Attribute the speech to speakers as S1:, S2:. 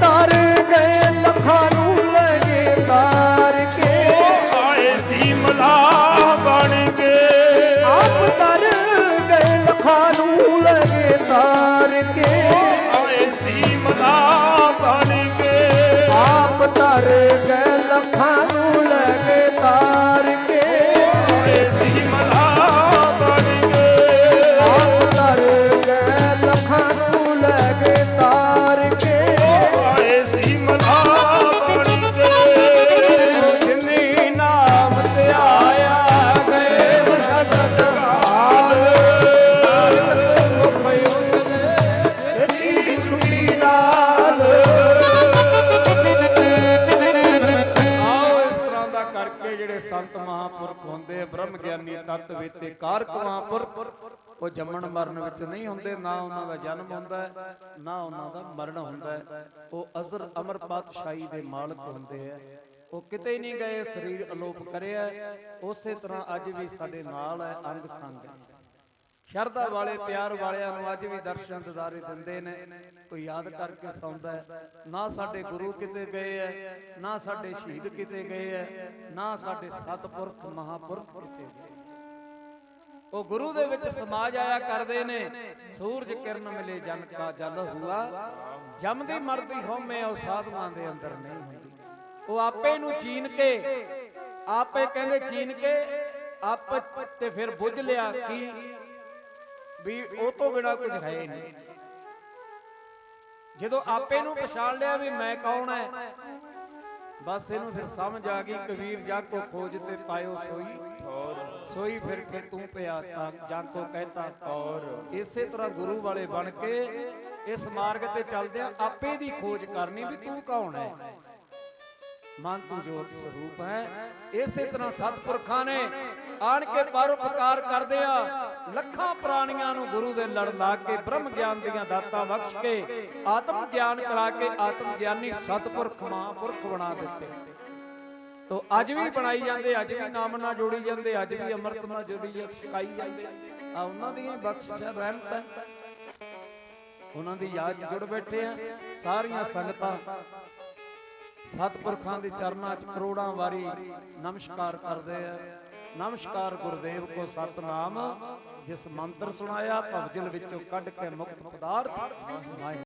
S1: ਤਰ ਤਾਰ ਕੇ।
S2: ਆਏ ਸੀ ਬਣ ਗਏ
S1: ਆਪ ਤਰ ਗਏ ਲੱਖਾਂ ਨੂੰ ਲਗੇ
S2: ਬਣ ਗਏ
S1: ਆਪ ਤਰ ਗਏ ਲੱਖਾਂ
S3: ਬ੍ਰਹਮ ਗਿਆਨੀ ਤਤ ਵੇਤੇ ਕਾਰਕ ਮਹਾਂਪੁਰ ਉਹ ਜੰਮਣ ਮਰਨ ਵਿੱਚ ਨਹੀਂ ਹੁੰਦੇ ਨਾ ਉਹਨਾਂ ਦਾ ਜਨਮ ਹੁੰਦਾ ਹੈ, ਨਾ ਉਹਨਾਂ ਦਾ ਮਰਨ ਹੁੰਦਾ ਹੈ। ਉਹ ਅਜ਼ਰ ਅਮਰ ਪਾਤਸ਼ਾਹੀ ਦੇ ਮਾਲਕ ਹੁੰਦੇ ਆ ਉਹ ਕਿਤੇ ਨਹੀਂ ਗਏ ਸਰੀਰ ਅਲੋਪ ਕਰਿਆ ਹੈ। ਉਸੇ ਤਰ੍ਹਾਂ ਅੱਜ ਵੀ ਸਾਡੇ ਨਾਲ ਹੈ ਅੰਗ ਸੰਗ ਸ਼ਰਧਾ ਵਾਲੇ, ਪਿਆਰ ਵਾਲਿਆਂ ਨੂੰ ਅੱਜ ਵੀ ਦਰਸ਼ਨ ਦਿਦਾਰੇ ਦਿੰਦੇ ਨੇ। ਕੋਈ ਯਾਦ ਕਰਕੇ ਸੌਂਦਾ ਹੈ। ਨਾ ਸਾਡੇ ਗੁਰੂ ਕਿਤੇ ਗਏ ਐ ਨਾ ਸਾਡੇ ਸ਼ਹੀਦ ਕਿਤੇ ਗਏ ਐ ਨਾ ਸਾਡੇ ਸਤਪੁਰਖ, ਮਹਾਪੁਰਖ ਕਿਤੇ ਗਏ ਉਹ ਗੁਰੂ ਦੇ ਵਿੱਚ ਸਮਾਜ ਆਇਆ ਕਰਦੇ ਨੇ। ਸੂਰਜ ਕਿਰਨ ਮਿਲੇ, ਜਨ ਕਾ ਜਲ ਹੁਆ। ਜਮਦੀ ਮਰਦੀ ਹਉਮੈ, ਉਹ ਸਾਧੂਆਂ ਦੇ ਅੰਦਰ ਨਹੀਂ ਹੁੰਦੀ। ਉਹ ਆਪੇ ਨੂੰ ਚੀਨ ਕੇ, ਆਪੇ ਕਹਿੰਦੇ ਚੀਨ ਕੇ, ਆਪ ਤੇ ਫਿਰ ਬੁੱਝ ਲਿਆ ਕੀ ਵੀ ਉਹ ਤੋਂ ਬਿਨਾ ਕੁਝ ਹੈ ਨਹੀਂ। ਜਦੋਂ ਆਪੇ ਨੂੰ ਪਛਾਣ ਲਿਆ ਵੀ ਮੈਂ ਕੌਣ ਹੈ, ਬਸ ਇਹਨੂੰ ਫਿਰ ਸਮਝ ਆ ਗਈ, ਕਬੀਰ ਜਾ ਕੋ ਖੋਜ ਤੇ ਪਾਇਓ ਸੋਈ। ਸੋਈ ਫਿਰ ਕੇ ਤੂੰ ਪਿਆ ਤਾਂ ਜਾਂ ਕੋ ਕਹਿਤਾ।
S2: ਔਰ
S3: ਇਸੇ ਤਰ੍ਹਾਂ ਗੁਰੂ ਵਾਲੇ ਬਣ ਕੇ ਇਸ ਮਾਰਗ ਤੇ ਚੱਲਦੇ ਆ ਆਪੇ ਦੀ ਖੋਜ ਕਰਨੀ ਵੀ ਤੂੰ ਕੌਣ ਹੈ। ਮਨ ਤੂੰ ਜੋਤ ਸਰੂਪ ਹੈ ਇਸੇ ਤਰ੍ਹਾਂ ਸਤਪੁਰਖਾਂ ਨੇ ਆਣ ਕੇ ਪਰਉਪਕਾਰ ਕਰਦੇ ਆ। ਲੱਖਾਂ ਪ੍ਰਾਣੀਆਂ ਨੂੰ ਗੁਰੂ ਦੇ ਲੜ ਲਾ ਕੇ ਬ੍ਰਹਮ ਗਿਆਨ ਦੀਆਂ ਦਾਤਾਂ ਬਖਸ਼ ਕੇ ਆਤਮ ਗਿਆਨ ਕਰਾ ਕੇ ਆਤਮ ਗਿਆਨੀ ਸਤਪੁਰਖ ਮਹਾਂਪੁਰਖ ਬਣਾ ਦਿੱਤੇ। ਤੋ ਅੱਜ ਵੀ ਬਣਾਈ ਜਾਂਦੇ ਅੱਜ ਵੀ ਨਾਮ ਨਾਲ ਜੋੜੀ ਜਾਂਦੇ ਅੱਜ ਵੀ ਅੰਮ੍ਰਿਤ ਨਾਲ ਜੋੜੀ ਜਾਂ ਛਕਾਈ ਜਾਂਦੇ। ਆ ਉਹਨਾਂ ਹੀ ਬਖਸ਼ਿਸ਼ਾਂ ਰਹਿਮਤ। ਹੈ ਉਹਨਾਂ ਦੀ ਯਾਦ 'ਚ ਜੁੜ ਬੈਠੇ ਆ ਸਾਰੀਆਂ ਸੰਗਤਾਂ। ਸਤਿਪੁਰਖਾਂ ਦੇ ਚਰਨਾਂ 'ਚ ਕਰੋੜਾਂ ਵਾਰੀ ਨਮਸਕਾਰ ਕਰਦੇ ਆ। ਨਮਸਕਾਰ ਗੁਰਦੇਵ ਕੋ ਸਤਨਾਮ। ਜਿਸ ਮੰਤਰ ਸੁਣਾਇਆ ਭਵਜਲ ਵਿੱਚੋਂ ਕੱਢ ਕੇ ਮੁਕਤ ਪਦਾਰਥ।